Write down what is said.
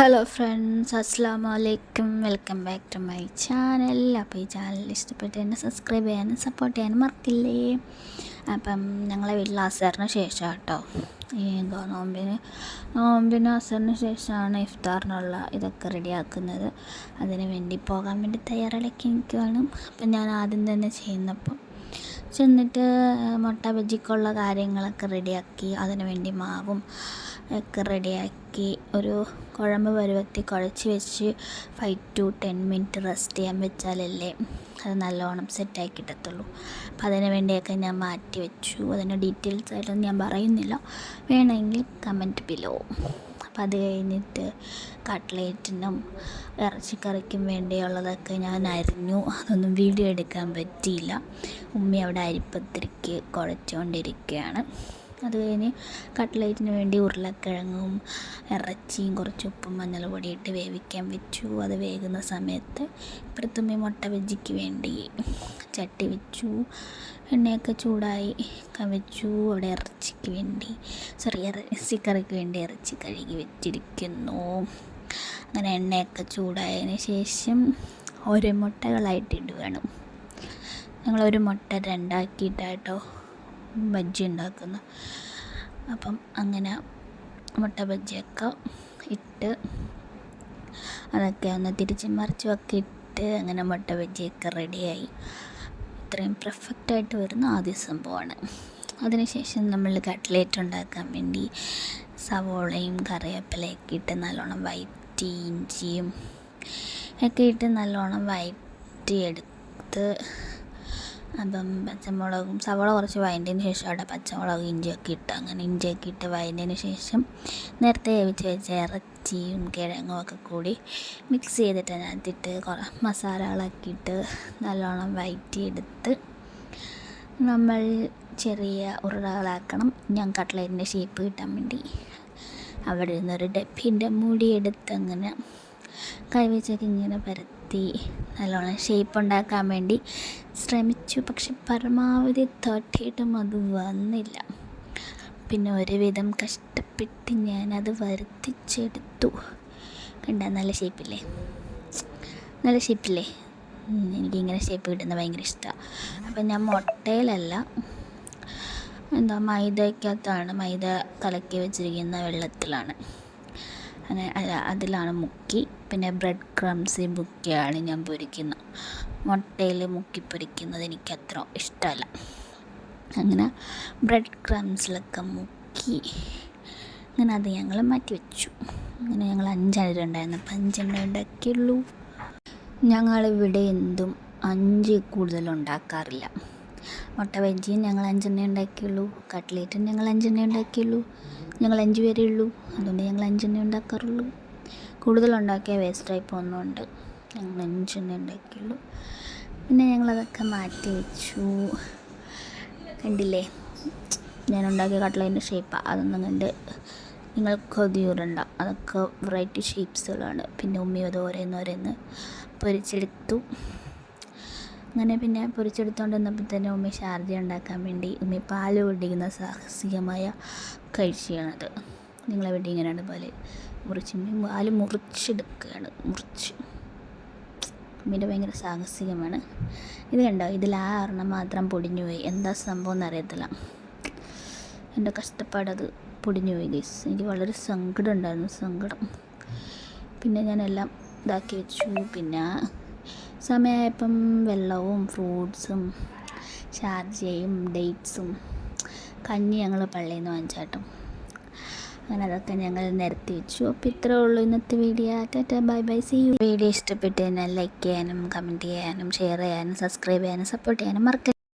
Hello friends അസ്സാം വലൈക്കും welcome back to my channel അപ്പോൾ ഈ ചാനൽ ഇഷ്ടപ്പെട്ട് എന്നെ സബ്സ്ക്രൈബ് ചെയ്യാനും സപ്പോർട്ട് ചെയ്യാനും മറക്കില്ലേ? അപ്പം ഞങ്ങളെ വീട്ടിൽ അസറിന് ശേഷം കേട്ടോ ഈ എന്തോ നോമ്പിന്? നോമ്പിന് അസറിന് ശേഷമാണ് ഇഫ്താറിനുള്ള ഇതൊക്കെ റെഡിയാക്കുന്നത്. അതിന് വേണ്ടി പോകാൻ വേണ്ടി തയ്യാറെടുക്കി നിൽക്കുകയാണ് അപ്പം ഞാൻ ആദ്യം തന്നെ ചെയ്യുന്നപ്പം ചെന്നിട്ട് മുട്ട ബജിക്കുള്ള കാര്യങ്ങളൊക്കെ റെഡിയാക്കി അതിന് വേണ്ടി മാവും ഒക്കെ റെഡിയാക്കി ഒരു കുഴമ്പ് പരുവത്തിൽ കുഴച്ച് വെച്ച് five to ten minute rest ചെയ്യാൻ വെച്ചാലല്ലേ അത് നല്ലോണം സെറ്റായി കിട്ടത്തുള്ളൂ. അപ്പം അതിന് വേണ്ടിയൊക്കെ ഞാൻ മാറ്റി വെച്ചു. അതിന്റെ ഡീറ്റെയിൽസ് ആയിട്ടൊന്നും ഞാൻ പറയുന്നില്ല. വേണമെങ്കിൽ കമന്റ് ബിലോ അപ്പം അത് കഴിഞ്ഞിട്ട് കട്ട്ലേറ്റിനും ഇറച്ചിക്കറിക്കും വേണ്ടിയുള്ളതൊക്കെ ഞാൻ അരിഞ്ഞു. അതൊന്നും വീഡിയോ എടുക്കാൻ പറ്റിയില്ല. ഉമ്മി അവിടെ അരിപ്പത്തിരിക്ക് കുഴച്ചുകൊണ്ടിരിക്കുകയാണ് അത് കഴിഞ്ഞ് കട്ട്ലേറ്റിന് വേണ്ടി ഉരുളക്കിഴങ്ങും ഇറച്ചിയും കുറച്ച് ഉപ്പും മഞ്ഞൾ ഇട്ട് വേവിക്കാൻ വെച്ചു. അത് വേകുന്ന സമയത്ത് ഇപ്പുറത്തുമ്മി മുട്ട വെജിക്ക് വേണ്ടി ചട്ടി വെച്ചു. എണ്ണയൊക്കെ ചൂടായി കവച്ചു അവിടെ ഇറച്ചിക്ക് വേണ്ടി സോറി ഇറച്ചിക്കറിക്ക് വേണ്ടി ഇറച്ചി കഴുകി വെച്ചിരിക്കുന്നു. അങ്ങനെ എണ്ണയൊക്കെ ചൂടായതിന് ശേഷം ഒരു മുട്ടകളായിട്ട് ഇടുകയാണ് ഒരു മുട്ട രണ്ടാക്കിയിട്ടാട്ടോ ബജ്ജി ഉണ്ടാക്കുന്നത് അപ്പം അങ്ങനെ മുട്ട ബജ്ജിയൊക്കെ ഇട്ട് അതൊക്കെ ഒന്ന് തിരിച്ചും മറിച്ചും ഒക്കെ ഇട്ട് അങ്ങനെ മുട്ട ബജ്ജിയൊക്കെ റെഡിയായി ഇത്രയും പെർഫെക്റ്റായിട്ട് വരുന്ന ആദ്യ സംഭവമാണ്. അതിനുശേഷം നമ്മൾ കട്ട്ലേറ്റ് ഉണ്ടാക്കാൻ വേണ്ടി സവോളയും കറിവേപ്പിലയൊക്കെ ഇട്ട് നല്ലോണം വയറ്റി ഇഞ്ചിയും ഒക്കെ ഇട്ട് നല്ലോണം വയറ്റി എടുത്ത് അപ്പം പച്ചമുളകും സവോള കുറച്ച് വയന്റെ ശേഷം അവിടെ പച്ചമുളകും ഇഞ്ചിയൊക്കെ ഇട്ട് അങ്ങനെ ഇഞ്ചിയൊക്കെ ഇട്ട് വയന്റെ ശേഷം നേരത്തെ വേവിച്ച് വെച്ച ഇറച്ചിയും കിഴങ്ങും ഒക്കെ കൂടി മിക്സ് ചെയ്തിട്ട് അതിനകത്തിട്ട് കുറേ മസാലകളൊക്കെ ഇട്ട് നല്ലോണം വയറ്റിയെടുത്ത് നമ്മൾ ചെറിയ ഉരുളകളാക്കണം. ഞാൻ കട്ട്ലേറ്റിന്റെ ഷേപ്പ് കിട്ടാൻ വേണ്ടി. അവിടെ നിന്നൊരു ഡപ്പിന്റെ മൂടിയെടുത്ത് അങ്ങനെ കൈവച്ചൊക്കെ ഇങ്ങനെ പരത്തി നല്ലോണം ഷേപ്പ് ഉണ്ടാക്കാൻ വേണ്ടി ശ്രമിച്ചു. പക്ഷെ പരമാവധി തട്ടിയിട്ടും അത് വന്നില്ല. പിന്നെ ഒരുവിധം കഷ്ടപ്പെട്ട് ഞാനത് വരുത്തിച്ചെടുത്തു. കണ്ട നല്ല ഷേപ്പില്ലേ നല്ല ഷേപ്പില്ലേ എനിക്കിങ്ങനെ ഷേപ്പ് കിട്ടുന്നത് ഭയങ്കര ഇഷ്ടമാണ് അപ്പം ഞാൻ മുട്ടയിലല്ല എന്താ മൈദയ്ക്കകത്താണ് മൈദ കലക്കി വെച്ചിരിക്കുന്ന വെള്ളത്തിലാണ്. അങ്ങനെ അതിലാണ് മുക്കി. പിന്നെ ബ്രെഡ് ക്രംസ് മുക്കിയാണ് ഞാൻ പൊരിക്കുന്നത്. മുട്ടയിൽ മുക്കി പൊരിക്കുന്നത് എനിക്ക് അത്ര ഇഷ്ടമല്ല. അങ്ങനെ ബ്രെഡ് ക്രംസിലൊക്കെ മുക്കി. അങ്ങനെ അത് ഞങ്ങൾ മാറ്റി വെച്ചു. അങ്ങനെ ഞങ്ങൾ അഞ്ചെണ്ണം ഉണ്ടായിരുന്നു. അപ്പം അഞ്ചെണ്ണം ഉണ്ടാക്കിയുള്ളൂ. ഞങ്ങളിവിടെ എന്തും അഞ്ച് കൂടുതൽ ഉണ്ടാക്കാറില്ല മുട്ട ബജിയും ഞങ്ങൾ അഞ്ചെണ്ണേ ഉണ്ടാക്കിയുള്ളൂ. കട്ട്ലേറ്റും ഞങ്ങൾ അഞ്ചെണ്ണേ ഉണ്ടാക്കിയുള്ളൂ. ഞങ്ങൾ അഞ്ച് പേരേ ഉള്ളൂ. അതുകൊണ്ട് ഞങ്ങൾ അഞ്ചെണ്ണേ ഉണ്ടാക്കാറുള്ളൂ. കൂടുതൽ ഉണ്ടാക്കിയാൽ വേസ്റ്റായി പോകുന്നുണ്ട് ഞങ്ങൾ അഞ്ചെണ്ണേ ഉണ്ടാക്കിയുള്ളൂ. പിന്നെ ഞങ്ങളതൊക്കെ മാറ്റി വെച്ചു. കണ്ടില്ലേ? ഞാൻ ഉണ്ടാക്കിയ കട്ട്ലേറ്റിന്റെ ഷേപ്പാണ് അതൊന്നും കണ്ട് നിങ്ങൾ കൊതിയൂറുണ്ട അതൊക്കെ വെറൈറ്റി ഷേപ്സുകളാണ് പിന്നെ ഉമ്മി അത് ഓരോന്നോരോന്ന് പൊരിച്ചെടുത്തു. അങ്ങനെ പിന്നെ പൊരിച്ചെടുത്തുകൊണ്ട് വന്നപ്പോൾ തന്നെ ഉമ്മ ഷാർജ ഉണ്ടാക്കാൻ വേണ്ടി ഉമ്മ പാൽ പൊടിക്കുന്ന സാഹസികമായ കാഴ്ചയാണത് നിങ്ങളെ വേണ്ടി ഇങ്ങനെയാണ് പാൽ മുറിച്ച് പാൽ മുറിച്ചെടുക്കുകയാണ് മുറിച്ച്. ഉമ്മിന്റെ ഭയങ്കര സാഹസികമാണ്. ഇത് കണ്ടോ? ഇതിൽ ആ ഒരെണ്ണം മാത്രം പൊടിഞ്ഞു പോയി. എന്താ സംഭവം എന്നറിയത്തില്ല. എന്റെ കഷ്ടപ്പാടത് പൊടിഞ്ഞു പോയി ഗൈസ് എനിക്ക് വളരെ സങ്കടം ഉണ്ടായിരുന്നു സങ്കടം. പിന്നെ ഞാനെല്ലാം ഇതാക്കി വെച്ചു. പിന്നെ സമയമായപ്പം വെള്ളവും ഫ്രൂട്ട്സും ഷാർജയും ഡേറ്റ്സും കഞ്ഞി ഞങ്ങൾ പള്ളിയിൽ നിന്ന് വാങ്ങിച്ചാട്ടും. അങ്ങനെ അതൊക്കെ ഞങ്ങൾ നിരത്തി വെച്ചു. അപ്പോൾ ഇത്രേ ഉള്ളൂ ഇന്നത്തെ video. Tata bye bye see video ഇഷ്ടപ്പെട്ട് കഴിഞ്ഞാൽ ലൈക്ക് ചെയ്യാനും കമന്റ് ചെയ്യാനും ഷെയർ ചെയ്യാനും സബ്സ്ക്രൈബ് ചെയ്യാനും സപ്പോർട്ട് ചെയ്യാനും മറക്കരുത്.